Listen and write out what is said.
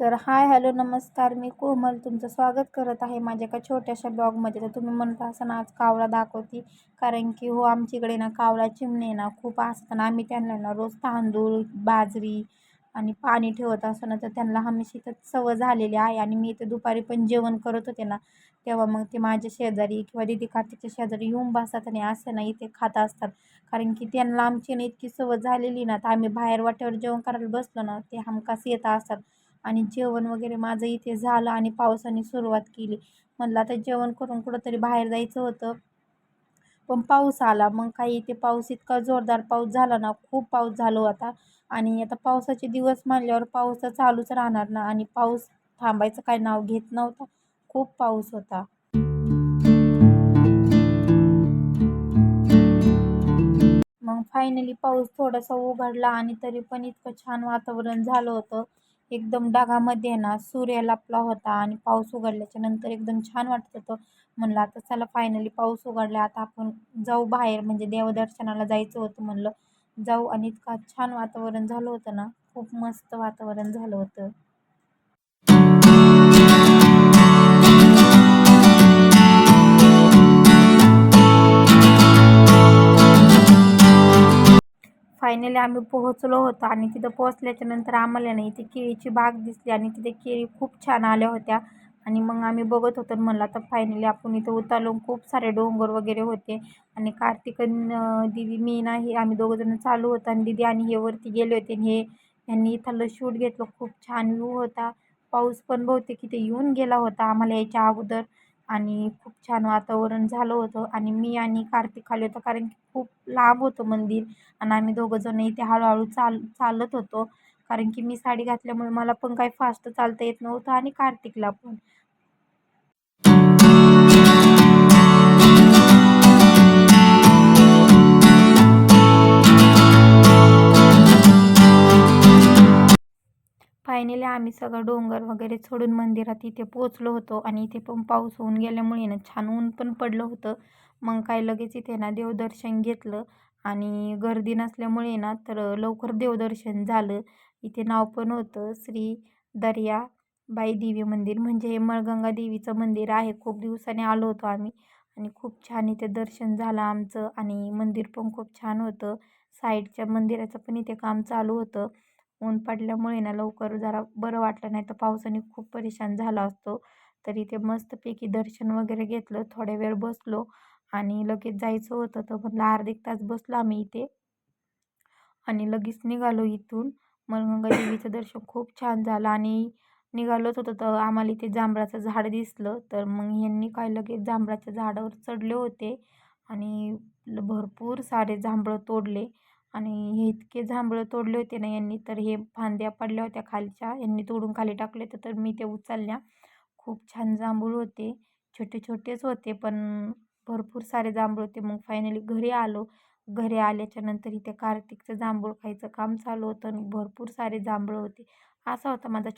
तर hi hello नमस्कार. मी कोमल तुमचं स्वागत करत आहे माझ्या एका छोट्याशा ब्लॉगमध्ये. तर तुम्ही म्हणत असताना आज कावळा दाखवते. कारण की हो आमच्याकडे ना कावळा चिमणे ना खूप असताना आम्ही त्यांना ना रोज तांदूळ बाजरी आणि पाणी ठेवत असताना तर त्यांना हमेशा तर सवय झालेली आहे. आणि मी इथे दुपारी पण जेवण करत होते ना तेव्हा मग ते माझ्या शेजारी किंवा दिदी कार्तिकच्या शेजारी येऊन बसतात आणि असं ना इथे खात असतात. कारण की त्यांना आमची ना इतकी सवय झालेली ना तर आम्ही बाहेर वाट्यावर जेवण करायला बसलो ना ते हमखास येत असतात. आणि जेवण वगैरे माझं इथे झालं आणि पावसाने सुरुवात केली. म्हणलं आता जेवण करून कुठंतरी बाहेर जायचं होतं. पण पाऊस आला. मग काही इथे पाऊस इतका जोरदार पाऊस झाला ना खूप पाऊस झालो होता. आणि आता पावसाचे दिवस मानल्यावर पाऊस तर चालूच राहणार ना. आणि पाऊस थांबायचं काय नाव घेत नव्हता. खूप पाऊस होता. मग फायनली पाऊस थोडासा उघडला आणि तरी पण इतकं छान वातावरण झालं होतं. एकदम ढगामध्ये ना सूर्य लपला होता आणि पाऊस उघडल्याच्या नंतर एकदम छान वाटत होतं म्हणलं आता चला फायनली पाऊस उघडला आता आपण जाऊ बाहेर म्हणजे देवदर्शनाला जायचं होतं म्हणलं. जाऊ आणि इतका छान वातावरण झालं होतं ना खूप मस्त वातावरण झालं होतं. फायनली आम्ही पोहोचलो होतो आणि तिथं पोहोचल्याच्या नंतर आम्हाला नाही इथे केळीची बाग दिसली आणि तिथे केळी खूप छान आल्या होत्या. आणि मग आम्ही बघत होतो म्हणलं आता फायनली आपण इथं उतरलो. खूप सारे डोंगर वगैरे होते आणि कार्तिक दिदी मी नाही आम्ही दोघंजणं चालू होतो आणि दिदी आणि हे वरती गेले होते आणि हे यांनी इथलं शूट घेतलं. खूप छान व्ह्यू होता. पाऊस पण बहुतेक इथे येऊन गेला होता आम्हाला याच्या अगोदर. आणि खूप छान वातावरण झालं होतं. आणि मी आणि कार्तिक खाली होतं कारण की खूप लांब होतं मंदिर. आणि आम्ही दोघंजण इथे हळूहळू चाल चालत होतो. कारण की मी साडी घातल्यामुळे मला पण काही फास्ट चालता येत नव्हतं आणि कार्तिकला पण. फायनली आम्ही सगळं डोंगर वगैरे सोडून मंदिरात इथे पोचलो होतो आणि इथे पण पाऊस होऊन गेल्यामुळे ना छान ऊन पण पडलं होतं. मग काय लगेच इथे ना देवदर्शन घेतलं आणि गर्दी नसल्यामुळे ना तर लवकर देवदर्शन झालं. इथे नाव पण होतं श्री दर्या बाई देवी मंदिर म्हणजे हे मळगंगा देवीचं मंदिर आहे. खूप दिवसाने आलो होतो आम्ही आणि खूप छान इथे दर्शन झालं आमचं आणि मंदिर पण खूप छान होतं. साईडच्या मंदिराचं पण इथे काम चालू होतं. ऊन पडल्यामुळे ना लवकर जरा बरं वाटलं नाही तर पावसाने खूप परेशान झाला असतो. तर इथे मस्तपैकी दर्शन वगैरे घेतलं थोड्या वेळ बसलो आणि लगेच जायचं होतं तर म्हणलं अर्धा एक तास बसलो आम्ही इथे. आणि लगेच निघालो इथून. मग देवीचं दर्शन खूप छान झालं आणि निघालोच होतं तर आम्हाला इथे जांभळाचं झाड दिसलं. तर मग यांनी काय लगेच जांभळाच्या झाडावर चढले होते आणि भरपूर सारे जांभळं तोडले. आणि हे इतके जांभळं तोडले होते ना यांनी तर हे फांद्या पडल्या होत्या खालच्या. यांनी तोडून खाली टाकले होते तर मी ते उचलल्या. खूप छान जांभूळ होते. छोटे छोटेच होते पण भरपूर सारे जांभूळ होते. मग फायनली घरी आलो. घरी आल्याच्यानंतर इथे कार्तिकचं जांभूळ खायचं काम चालू होतं आणि भरपूर सारे जांभळं होते. असा होता माझा छो